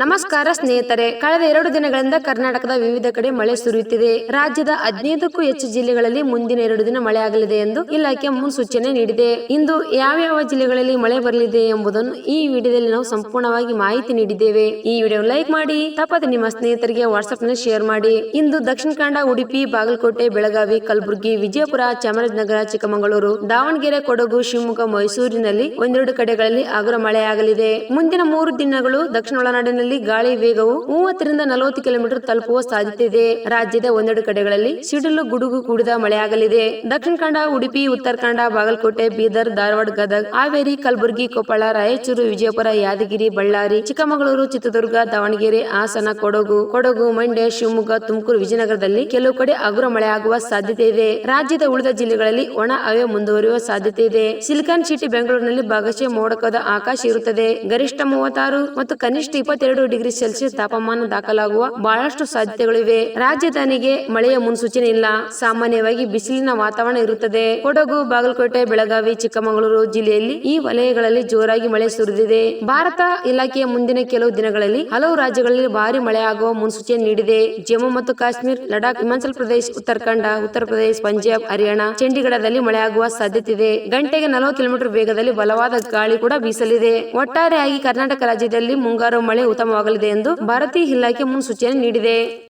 ನಮಸ್ಕಾರ ಸ್ನೇಹಿತರೆ, ಕಳೆದ ಎರಡು ದಿನಗಳಿಂದ ಕರ್ನಾಟಕದ ವಿವಿಧ ಕಡೆ ಮಳೆ ಸುರಿಯುತ್ತಿದೆ. ರಾಜ್ಯದ ಹದಿನೈದಕ್ಕೂ ಹೆಚ್ಚು ಜಿಲ್ಲೆಗಳಲ್ಲಿ ಮುಂದಿನ ಎರಡು ದಿನ ಮಳೆ ಆಗಲಿದೆ ಎಂದು ಇಲಾಖೆ ಮುನ್ಸೂಚನೆ ನೀಡಿದೆ. ಇಂದು ಯಾವ್ಯಾವ ಜಿಲ್ಲೆಗಳಲ್ಲಿ ಮಳೆ ಬರಲಿದೆ ಎಂಬುದನ್ನು ಈ ವಿಡಿಯೋದಲ್ಲಿ ನಾವು ಸಂಪೂರ್ಣವಾಗಿ ಮಾಹಿತಿ ನೀಡಿದ್ದೇವೆ. ಈ ವಿಡಿಯೋ ಲೈಕ್ ಮಾಡಿ, ತಪ್ಪದೆ ನಿಮ್ಮ ಸ್ನೇಹಿತರಿಗೆ ವಾಟ್ಸ್ಆಪ್ನಲ್ಲಿ ಶೇರ್ ಮಾಡಿ. ಇಂದು ದಕ್ಷಿಣ ಕನ್ನಡ, ಉಡುಪಿ, ಬಾಗಲಕೋಟೆ, ಬೆಳಗಾವಿ, ಕಲಬುರಗಿ, ವಿಜಯಪುರ, ಚಾಮರಾಜನಗರ, ಚಿಕ್ಕಮಗಳೂರು, ದಾವಣಗೆರೆ, ಕೊಡಗು, ಶಿವಮೊಗ್ಗ, ಮೈಸೂರಿನಲ್ಲಿ ಒಂದೆರಡು ಕಡೆಗಳಲ್ಲಿ ಹಗುರ ಮಳೆಯಾಗಲಿದೆ. ಮುಂದಿನ ಮೂರು ದಿನಗಳು ದಕ್ಷಿಣ ಒಳನಾಡಿನಲ್ಲಿ ಗಾಳಿ ವೇಗವು ಮೂವತ್ತರಿಂದ ನಲವತ್ತು ಕಿಲೋಮೀಟರ್ ತಲುಪುವ ಸಾಧ್ಯತೆ ಇದೆ ರಾಜ್ಯದ ಒಂದೆರಡು ಕಡೆಗಳಲ್ಲಿ ಸಿಡಿಲು ಗುಡುಗು ಕೂಡಿದ ಮಳೆಯಾಗಲಿದೆ. ದಕ್ಷಿಣ ಕನ್ನಡ, ಉಡುಪಿ, ಉತ್ತರ ಕನ್ನಡ, ಬಾಗಲಕೋಟೆ, ಬೀದರ್, ಧಾರವಾಡ, ಗದಗ, ಹಾವೇರಿ, ಕಲಬುರಗಿ, ಕೊಪ್ಪಳ, ರಾಯಚೂರು, ವಿಜಯಪುರ, ಯಾದಗಿರಿ, ಬಳ್ಳಾರಿ, ಚಿಕ್ಕಮಗಳೂರು, ಚಿತ್ರದುರ್ಗ, ದಾವಣಗೆರೆ, ಹಾಸನ, ಕೊಡಗು ಕೊಡಗು, ಮಂಡ್ಯ, ಶಿವಮೊಗ್ಗ, ತುಮಕೂರು, ವಿಜಯನಗರದಲ್ಲಿ ಕೆಲವು ಕಡೆ ಹಗುರ ಮಳೆಯಾಗುವ ಸಾಧ್ಯತೆ ಇದೆ ರಾಜ್ಯದ ಉಳಿದ ಜಿಲ್ಲೆಗಳಲ್ಲಿ ಒಣ ಹವೆ ಮುಂದುವರಿಯುವ ಸಾಧ್ಯತೆ ಇದೆ ಸಿಲಿಕಾನ್ ಸಿಟಿ ಬೆಂಗಳೂರಿನಲ್ಲಿ ಭಾಗಶಃ ಮೋಡಕದ ಆಕಾಶ ಇರುತ್ತದೆ. ಗರಿಷ್ಠ ಮೂವತ್ತಾರು ಮತ್ತು ಕನಿಷ್ಠ ಇಪ್ಪತ್ತೆರಡು ಡಿಗ್ರಿ ಸೆಲ್ಸಿಯಸ್ ತಾಪಮಾನ ದಾಖಲಾಗುವ ಬಹಳಷ್ಟು ಸಾಧ್ಯತೆಗಳಿವೆ. ರಾಜಧಾನಿಗೆ ಮಳೆಯ ಮುನ್ಸೂಚನೆ ಇಲ್ಲ. ಸಾಮಾನ್ಯವಾಗಿ ಬಿಸಿಲಿನ ವಾತಾವರಣ ಇರುತ್ತದೆ. ಕೊಡಗು, ಬಾಗಲಕೋಟೆ, ಬೆಳಗಾವಿ, ಚಿಕ್ಕಮಗಳೂರು ಜಿಲ್ಲೆಯಲ್ಲಿ ಈ ವಲಯಗಳಲ್ಲಿ ಜೋರಾಗಿ ಮಳೆ ಸುರಿದಿದೆ. ಭಾರತ ಇಲಾಖೆಯ ಮುಂದಿನ ಕೆಲವು ದಿನಗಳಲ್ಲಿ ಹಲವು ರಾಜ್ಯಗಳಲ್ಲಿ ಭಾರಿ ಮಳೆಯಾಗುವ ಮುನ್ಸೂಚನೆ ನೀಡಿದೆ. ಜಮ್ಮು ಮತ್ತು ಕಾಶ್ಮೀರ, ಲಡಾಖ್, ಹಿಮಾಚಲ ಪ್ರದೇಶ, ಉತ್ತರಾಖಂಡ, ಉತ್ತರ ಪ್ರದೇಶ, ಪಂಜಾಬ್, ಹರಿಯಾಣ, ಚಂಡೀಗಢದಲ್ಲಿ ಮಳೆಯಾಗುವ ಸಾಧ್ಯತೆ ಇದೆ ಗಂಟೆಗೆ ನಲವತ್ತು ಕಿಲೋಮೀಟರ್ ವೇಗದಲ್ಲಿ ಬಲವಾದ ಗಾಳಿ ಕೂಡ ಬೀಸಲಿದೆ. ಒಟ್ಟಾರೆಯಾಗಿ ಕರ್ನಾಟಕ ರಾಜ್ಯದಲ್ಲಿ ಮುಂಗಾರು ಮಳೆ ಉತ್ತಮವಾಗಲಿದೆ ಎಂದು ಭಾರತೀಯ ಇಲಾಖೆ ಮುನ್ಸೂಚನೆ ನೀಡಿದೆ.